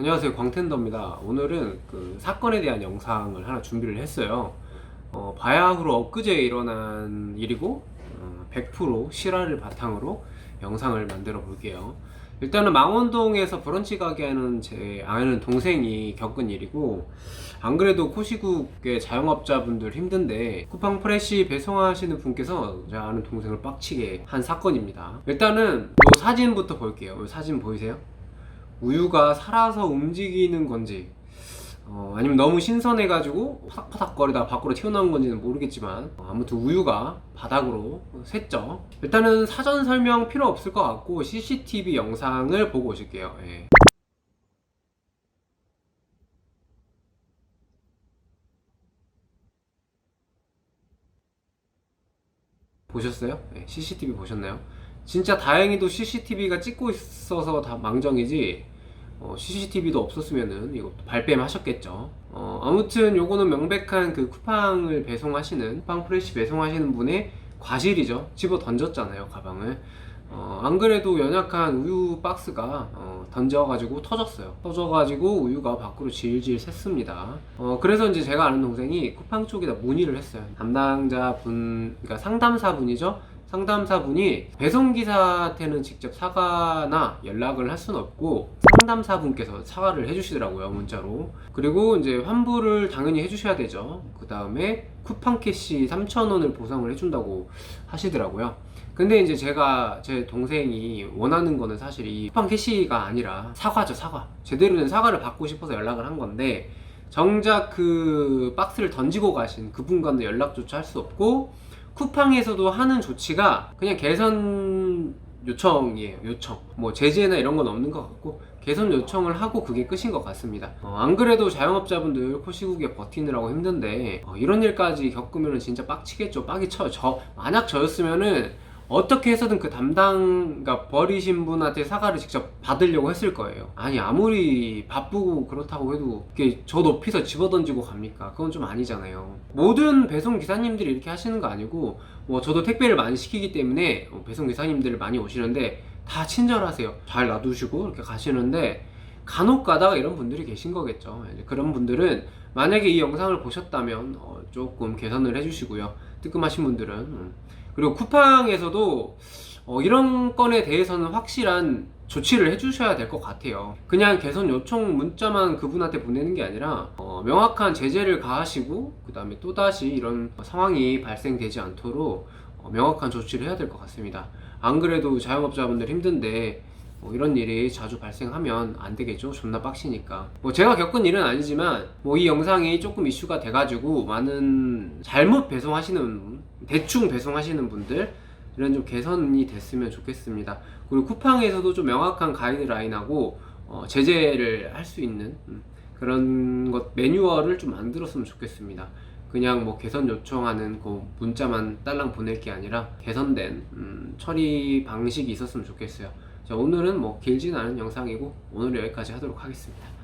안녕하세요. 광텐더입니다. 오늘은 그 사건에 대한 영상을 하나 준비를 했어요. 어, 바야흐로 엊그제 일어난 일이고 어, 100% 실화를 바탕으로 영상을 만들어 볼게요. 일단은 망원동에서 브런치 가게 하는 제 아는 동생이 겪은 일이고 안 그래도 코시국의 자영업자분들 힘든데 쿠팡 프레시 배송하시는 분께서 제 아는 동생을 빡치게 한 사건입니다. 일단은 이 사진부터 볼게요. 이 사진 보이세요? 우유가 살아서 움직이는 건지 어, 아니면 너무 신선해가지고 파닥파닥거리다 밖으로 튀어나온 건지는 모르겠지만 어, 아무튼 우유가 바닥으로 샜죠 일단은 사전 설명 필요 없을 것 같고 CCTV 영상을 보고 오실게요 예. 보셨어요? 네, CCTV 보셨나요? 진짜 다행히도 CCTV가 찍고 있어서 다 망정이지 어, CCTV도 없었으면은 이거 발뺌 하셨겠죠. 어, 아무튼 요거는 명백한 그 쿠팡을 배송하시는 쿠팡 프레시 배송하시는 분의 과실이죠. 집어 던졌잖아요 가방을. 어, 안 그래도 연약한 우유 박스가 어, 던져가지고 터졌어요. 터져가지고 우유가 밖으로 질질 샜습니다. 어, 그래서 이제 제가 아는 동생이 쿠팡 쪽에다 문의를 했어요. 담당자 분, 그러니까 상담사 분이죠. 상담사분이 배송기사한테는 직접 사과나 연락을 할 수는 없고 상담사분께서 사과를 해주시더라고요 문자로. 그리고 이제 환불을 당연히 해주셔야 되죠. 그 다음에 쿠팡 캐시 3,000원을 보상을 해준다고 하시더라고요. 근데 이제 제가 제 동생이 원하는 거는 사실 이 쿠팡 캐시가 아니라 사과죠 사과. 제대로 된 사과를 받고 싶어서 연락을 한 건데 정작 그 박스를 던지고 가신 그분과는 연락조차 할 수 없고 쿠팡에서도 하는 조치가 그냥 개선 요청이에요 요청. 뭐 제재나 이런 건 없는 것 같고 개선 요청을 하고 그게 끝인 것 같습니다. 어, 안 그래도 자영업자분들 코시국에 버티느라고 힘든데 어, 이런 일까지 겪으면 진짜 빡치겠죠. 빡이 쳐요 저 만약 저였으면은 어떻게 해서든 그 담당, 그러니까 버리신 분한테 사과를 직접 받으려고 했을 거예요. 아니, 아무리 바쁘고 그렇다고 해도 이게 저 높이서 집어던지고 갑니까? 그건 좀 아니잖아요. 모든 배송 기사님들이 이렇게 하시는 거 아니고, 뭐 저도 택배를 많이 시키기 때문에 어, 배송 기사님들 많이 오시는데 다 친절하세요. 잘 놔두시고 이렇게 가시는데 간혹 가다가 이런 분들이 계신 거겠죠. 그런 분들은 만약에 이 영상을 보셨다면 어, 조금 개선을 해주시고요. 뜨끔하신 분들은. 음. 그리고 쿠팡에서도 어, 이런 건에 대해서는 확실한 조치를 해주셔야 될 것 같아요. 그냥 개선 요청 문자만 그분한테 보내는 게 아니라 어, 명확한 제재를 가하시고 그 다음에 또다시 이런 상황이 발생되지 않도록 어, 명확한 조치를 해야 될 것 같습니다. 안 그래도 자영업자분들 힘든데 뭐 이런 일이 자주 발생하면 안 되겠죠. 존나 빡시니까. 뭐 제가 겪은 일은 아니지만 뭐 이 영상이 조금 이슈가 돼가지고 많은 잘못 배송하시는 분, 대충 배송하시는 분들 이런 좀 개선이 됐으면 좋겠습니다. 그리고 쿠팡에서도 좀 명확한 가이드라인하고 어, 제재를 할 수 있는 음, 그런 것 매뉴얼을 좀 만들었으면 좋겠습니다. 그냥 뭐 개선 요청하는 그 문자만 딸랑 보낼 게 아니라 개선된 음, 처리 방식이 있었으면 좋겠어요. 자, 오늘은 뭐 길진 않은 영상이고 오늘 여기까지 하도록 하겠습니다.